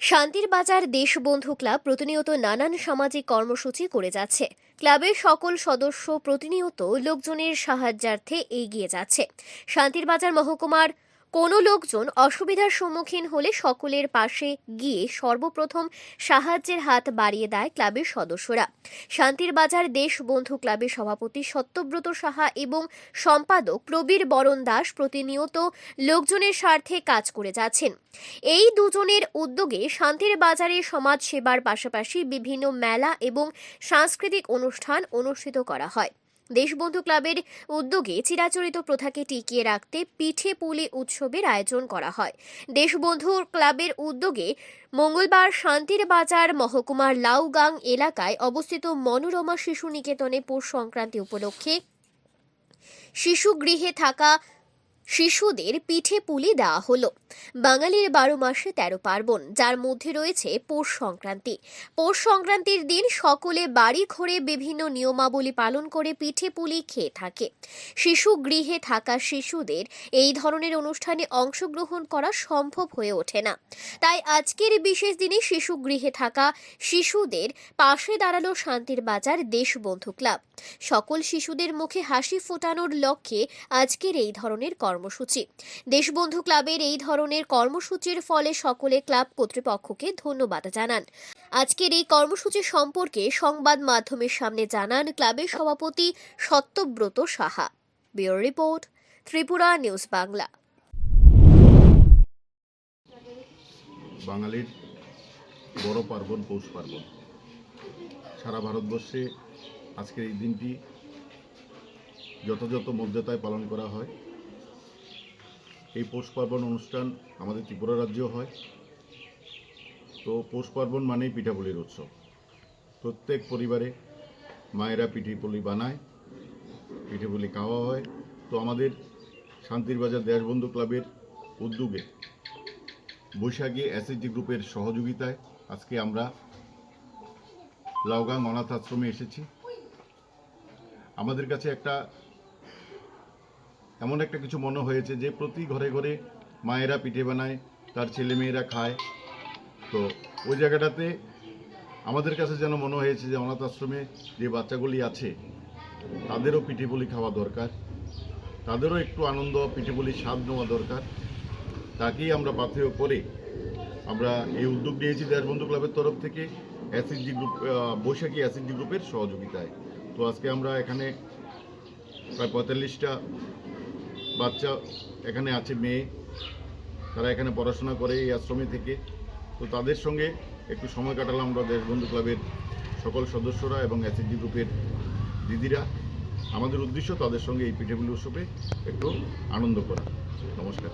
শান্তির বাজার দেশবন্ধু ক্লাব প্রতিনিয়ত নানান সামাজিক কর্মসূচি করে যাচ্ছে। ক্লাবের সকল সদস্য প্রতিনিয়ত লোকজনের সাহায্যার্থে এগিয়ে যাচ্ছে। শান্তির বাজার মহকুমার কোনো লোকজন অসুবিধার সম্মুখীন হলে সকলের পাশে গিয়ে সর্বপ্রথম সাহায্যের হাত বাড়িয়ে দেয় ক্লাবের সদস্যরা। শান্তির বাজার দেশবন্ধু ক্লাবের সভাপতি সত্যব্রত সাহা এবং সম্পাদক প্রবীর বরণ দাস প্রতিনিয়ত লোকজনের স্বার্থে কাজ করে যাচ্ছেন। এই দুজনের উদ্যোগে শান্তির বাজারে সমাজ সেবার পাশাপাশি বিভিন্ন মেলা এবং সাংস্কৃতিক অনুষ্ঠান অনুষ্ঠিত করা হয়। দেশবন্ধু ক্লাবের উদ্যোগে চিরাচরিত প্রথাকে টিকিয়ে রাখতে পিঠে পুলি উৎসবের আয়োজন করা হয়। দেশবন্ধু ক্লাবের উদ্যোগে মঙ্গলবার শান্তির বাজার মহকুমার লাউগাং এলাকায় অবস্থিত মনোরমা শিশু নিকেতনে পৌষ সংক্রান্তি উপলক্ষে শিশু গৃহে থাকা শিশুদের পিঠে পুলি দেওয়া হলো। বাঙালির বারো মাসে তেরো পার্বণ, যার মধ্যে রয়েছে পৌষ সংক্রান্তি। পৌষ সংক্রান্তির দিন সকলে বাড়ি ঘরে বিভিন্ন নিয়মাবলী পালন করে পিঠে পুলি খেয়ে থাকে। শিশু গৃহে থাকা শিশুদের এই ধরনের অনুষ্ঠানে অংশগ্রহণ করা সম্ভব হয়ে ওঠে না। তাই আজকের বিশেষ দিনে শিশু গৃহে থাকা শিশুদের পাশে দাঁড়াল শান্তির বাজার দেশবন্ধু ক্লাব। সকল শিশুদের মুখে হাসি ফোটানোর লক্ষ্যে আজকের এই ধরনের কর্মসূচি। দেশবন্ধু ক্লাবের এই ধরনের কর্মসূচির ফলে সকলে ক্লাব কর্তৃপক্ষকে ধন্যবাদ জানান। আজকের এই কর্মসূচি সম্পর্কে সংবাদ মাধ্যমের সামনে জানান ক্লাবের সভাপতি Satyabrata Saha. Bureau report, Tripura news Bangla. বাঙালির বড় পার্বণ, পৌষ পার্বণ। সারা ভারতবর্ষে আজকের এই দিনটি যথাযথ মর্যাদায় পালন করা হয়। এই পৌষ পার্বণ অনুষ্ঠান আমাদের ত্রিপুরা রাজ্যেও হয়। তো পৌষ পার্বণ মানেই পিঠাপুলির উৎসব। প্রত্যেক পরিবারে মায়েরা পিঠেপুলি বানায়, পিঠেপুলি খাওয়া হয়। তো আমাদের শান্তির বাজার দেশবন্ধু ক্লাবের উদ্যোগে বৈশাখী এসএসজি গ্রুপের সহযোগিতায় আজকে আমরা লাউগাং অনাথ আশ্রমে এসেছি। আমাদের কাছে একটা এমন একটা কিছু মনে হয়েছে যে প্রতি ঘরে ঘরে মায়েরা পিঠে বানায়, তার ছেলে মেয়েরা খায়। তো ওই জায়গাটাতে আমাদের কাছে যেন মনে হয়েছে যে অনাথ আশ্রমে যে বাচ্চাগুলি আছে, তাদেরও পিঠে পুলি খাওয়া দরকার, তাদেরও একটু আনন্দ পিঠে পুলির স্বাদ নেওয়া দরকার। তাকেই আমরা পাথেয় করে আমরা এই উদ্যোগ নিয়েছি দেশবন্ধু ক্লাবের তরফ থেকে অ্যাসিডজি গ্রুপ বৈশাখী অ্যাসিডজি গ্রুপের সহযোগিতায়। তো আজকে আমরা এখানে প্রায় পঁয়তাল্লিশটা বাচ্চা এখানে আছে, মেয়ে। তারা এখানে পড়াশোনা করে এই আশ্রমে থেকে। তো তাদের সঙ্গে একটু সময় কাটালাম আমরা দেশবন্ধু ক্লাবের সকল সদস্যরা এবং এসএসজি গ্রুপের দিদিরা। আমাদের উদ্দেশ্য তাদের সঙ্গে এই পিঠেপুলি উৎসবে একটু আনন্দ করা। নমস্কার।